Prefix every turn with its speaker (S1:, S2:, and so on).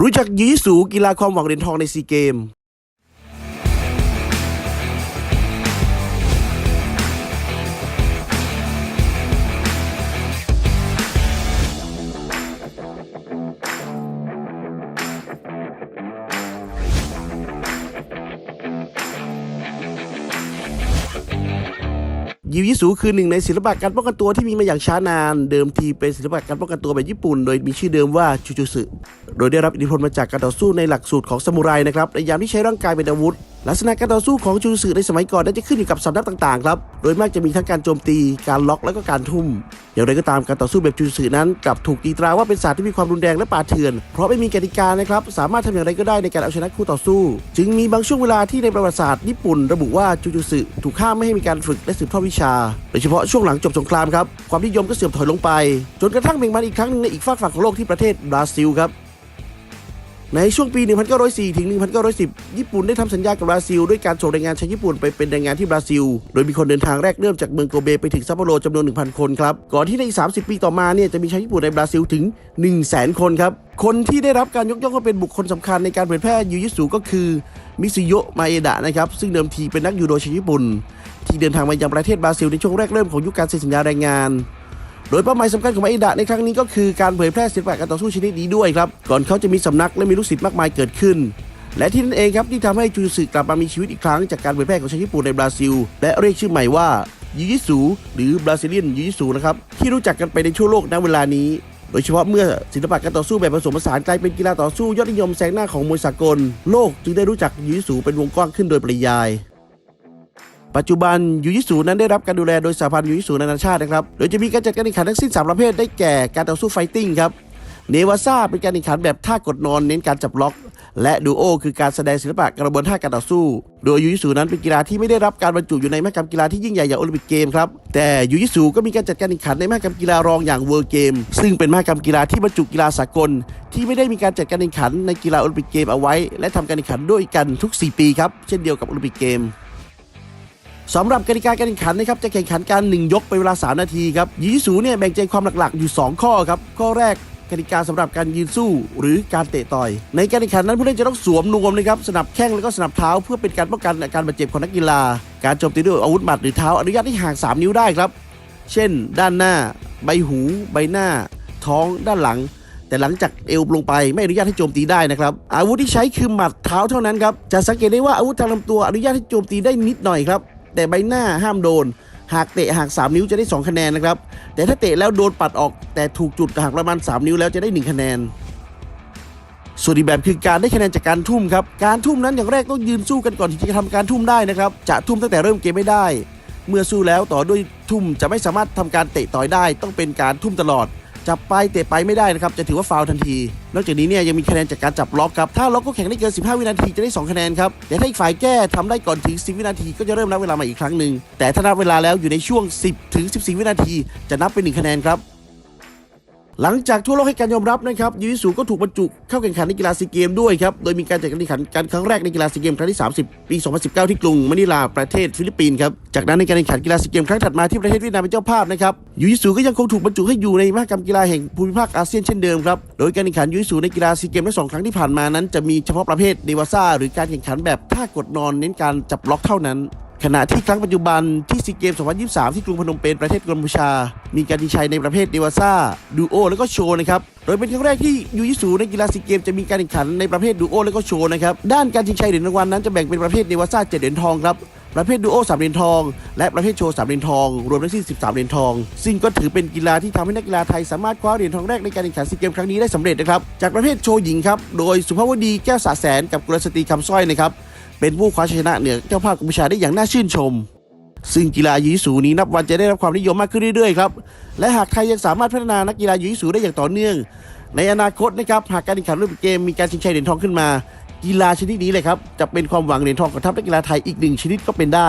S1: รู้จักยีสูกีฬาความหวังเหรียญทองในซีเกม ยิวยิสูคือหนึ่งในศิลปะการป้องกันตัวที่มีมาอย่างช้านาน เดิมทีเป็นศิลปะการป้องกันตัวแบบญี่ปุ่น โดยมีชื่อเดิมว่าจูจูสึโดยได้รับอิทธิพลมาจากการต่อสู้ในหลักสูตรของซามูไรนะครับในยามที่ใช้ร่างกายเป็นอาวุธ ลักษณะการต่อสู้ของจูจูสึในสมัยก่อนนั้นจะขึ้นอยู่กับสำนักต่างๆครับ โดยมากจะมีทั้งการโจมตี การล็อกและก็การทุ่ม อย่างไรก็ตามการต่อสู้แบบจูจูสึนั้นกลับถูกตีตราว่าเป็นศาสตร์ที่มีความรุนแรงและป่าเถื่อน เพราะไม่มีกติกานะครับ สามารถทำอย่างไรก็ได้ในการเอาชนะคู่ต่อสู้ จึงมีบางช่วงเวลาที่ในประวัติศาสตร์ญี่ปุ่นระบุว่าจูจูสึถูกห้ามไม่ให้มีการฝึกและสืบทอดวิชา โดยเฉพาะช่วงหลังจบสงครามครับ ความนิยมก็เสื่อมถอยลงไป จนกระทั่งเบ่งบานอีกครั้งหนึ่งในอีกฝากฝั่งของโลกที่ประเทศบราซิลครับ ในช่วงปี 1904 ถึง 1910 ญี่ปุ่นได้ทำสัญญากับบราซิล ด้วยการส่งแรงงานชาวญี่ปุ่นไปเป็นแรงงานที่บราซิล โดยมีคนเดินทางแรกเริ่มจากเมืองโกเบไปถึงซัปโปโรจำนวน 1,000 คนครับ ก่อนที่ในอีก30 ปีต่อมาเนี่ยจะมีชาวญี่ปุ่นในบราซิลถึง 100,000 คนครับ คนที่ได้รับการยกย่องว่าเป็นบุคคลสำคัญในการเผยแพร่ยูยิสุก็คือมิซุโยะมาเอดะนะครับซึ่งเดิมทีเป็นนักยูโดชาวญี่ปุ่น ที่เดินทางมายังประเทศบราซิลในช่วงแรกเริ่มของยุคการเซ็นสัญญาแรงงาน โดยเป้าหมายสำคัญของมาเอดะในครั้งนี้ก็คือการเผยแพร่ศิลปะการต่อสู้ชนิดนี้ด้วยครับ ก่อนเขาจะมีสำนักและมีลูกศิษย์มากมายเกิดขึ้น และที่นั่นเองครับที่ทำให้จูสึกลับมามีชีวิตอีกครั้งจากการเผยแพร่ของชาวญี่ปุ่นในบราซิล และเรียกชื่อใหม่ว่ายูยิสูหรือบราซิเลียนยูยิสูนะครับที่รู้จักกันไปในทั่วโลกณเวลานี้ โดยเฉพาะเมื่อศิลปะการต่อสู้แบบผสมผสานกลายเป็นกีฬาต่อสู้ยอดนิยมแซงหน้าของมวยสากล โลกจึงได้รู้จักยูยิสูเป็นวงกว้างขึ้นโดยปริยาย ปัจจุบันยูยิสูนั้นได้รับการดูแลโดยสหพันธ์ยูยิสูนานาชาตินะครับ โดยจะมีการจัดการแข่งขันทั้งสิ้น 3 ประเภทได้แก่การต่อสู้ไฟติ้งครับ เนวาซาเป็นการแข่งขันแบบท่ากดนอนเน้นการจับล็อก และดูโอคือการแสดงศิลปะกระบวนท่าการต่อสู้ โดยยูยิสูนั้นเป็นกีฬาที่ไม่ได้รับการบรรจุอยู่ในมหกรรมกีฬาที่ยิ่งใหญ่อย่างโอลิมปิกเกมครับ แต่ยูยิสูก็มีการจัดการแข่งขันในมหกรรมกีฬารองอย่างเวิร์เกม ซึ่งเป็นมหกรรมกีฬาที่บรรจุกีฬาสากล ที่ไม่ได้มีการจัดการแข่งขันในกีฬาโอลิมปิกเกมเอาไว้ และทำการแข่งขันด้วยกันทุก 4 ปีครับ เช่นเดียวกับโอลิมปิกเกม สำหรับกติกาการแข่งขันนะครับจะแข่งขันการหนึ่งยกเป็นเวลา 3 นาทีครับยีสูเนี่ยแบ่งใจความหลักๆ อยู่ 2 ข้อครับข้อแรกกติกาสำหรับการยืนสู้หรือการเตะต่อย ในการแข่งขันนั้นผู้เล่นจะต้องสวมนวมนะครับสนับแข้งแล้วก็สนับเท้าเพื่อเป็นการป้องกันอาการบาดเจ็บของนักกีฬา การโจมตีด้วยอาวุธหมัดหรือเท้าอนุญาตให้ห่าง 3 นิ้วได้ครับ เช่น ด้านหน้า ใบหู ใบหน้า ท้องด้านหลัง แต่หลังจากเอวลงไปไม่อนุญาตให้โจมตีได้นะครับอาวุธที่ใช้คือหมัดเท้าเท่านั้นครับจะสังเกตได้ว่าอาวุธทางลำตัวอนุญาตให้โจมตีได้นิดหน่อยครับ แต่ใบหน้าห้ามโดน หากเตะหัก 3 นิ้วจะได้ 2 คะแนนนะครับ แต่ถ้าเตะแล้วโดนปัดออกแต่ถูกจุดหักประมาณ 3 นิ้วแล้วจะได้ 1 คะแนน ส่วนอีกแบบคือการได้คะแนนจากการทุ่มครับ การทุ่มนั้นอย่างแรกต้องยืนสู้กันก่อนที่จะทำการทุ่มได้นะครับ จะทุ่มตั้งแต่เริ่มเกมไม่ได้ เมื่อสู้แล้วต่อด้วยทุ่มจะไม่สามารถทำการเตะต่อยได้ ต้องเป็นการทุ่มตลอด จับไปเตะไปไม่ได้นะครับจะถือว่าฟาวทันที นอกจากนี้เนี่ยยังมีคะแนนจากการจับล็อกครับถ้าล็อกก็แข่งได้เกิน 15 วินาทีจะได้ 2 คะแนนครับแต่ถ้าอีกฝ่ายแก้ทำได้ก่อนถึง 10 วินาทีก็จะเริ่มนับเวลาใหม่อีกครั้งหนึ่งแต่ถ้านับเวลาแล้วอยู่ในช่วง 10 ถึง 14 วินาที จะนับเป็น1คะแนนครับ หลังจากทั่วโลกให้การยอมรับนะครับยูยิสูก็ถูกบรรจุเข้าแข่งขันในกีฬาซีเกมด้วยครับ โดยมีการจัดการแข่งขันการครั้งแรกในกีฬาซีเกมครั้งที่ 30 ปี 2019 ที่กรุงมะนิลาประเทศฟิลิปปินส์ครับ จากนั้นในการแข่งขันกีฬาซีเกมครั้งถัดมาที่ประเทศเวียดนามเป็นเจ้าภาพนะครับยูยิสูก็ยังคงถูกบรรจุให้อยู่ในมหกรรมกีฬาแห่งภูมิภาคอาเซียนเช่นเดิมครับ โดยการแข่งขันยูยิสูในกีฬาซีเกมทั้งสองครั้งที่ผ่านมานั้น จะมีเฉพาะประเภทเดวาซ่าหรือการแข่งขันแบบท่ากดนอนเน้นการจับล็อกเท่านั้น ขณะที่ครั้งปัจจุบันที่ซีเกม 2023 ที่กรุงพนมเปญประเทศกัมพูชา มีการชิงชัยในประเภทเดวาซ่าดูโอแล้วก็โชว์นะครับ โดยเป็นครั้งแรกที่ยูยิสูในกีฬาซีเกมจะมีการแข่งขันในประเภทดูโอแล้วก็โชว์นะครับ ด้านการชิงชัยเหรียญรางวัลนั้นจะแบ่งเป็นประเภทเดวาซ่า7เหรียญทองครับประเภทดูโอ3เหรียญทอง และประเภทโชว์3เหรียญทอง รวมทั้งสิ้น13เหรียญทอง ซึ่งก็ถือเป็นกีฬาที่ทำให้นักกีฬาไทยสามารถคว้าเหรียญทองแรกในการแข่งขันซีเกมครั้งนี้ได้สำเร็จนะครับ จากประเภทโชว์หญิงครับ โดยสุภาวดีแก้วสาแสนกับกุลสตรีคำสร้อยนะครับ เป็นผู้คว้าชนะเหนือเจ้าภาพกัมพูชาได้อย่างน่าชื่นชม ซึ่งกีฬายูยิสูนี้นับวันจะได้รับความนิยมมากขึ้นเรื่อยๆครับและหากไทยยังสามารถพัฒนานักกีฬายูยิสูได้อย่างต่อเนื่อง ในอนาคตนะครับหากการแข่งขันรูปเกมมีการชิงชัยเหรียญทองขึ้นมา กีฬาชนิดนี้เลยครับจะเป็นความหวังเหรียญทองของทัพนักกีฬาไทยอีกหนึ่งชนิดก็เป็นได้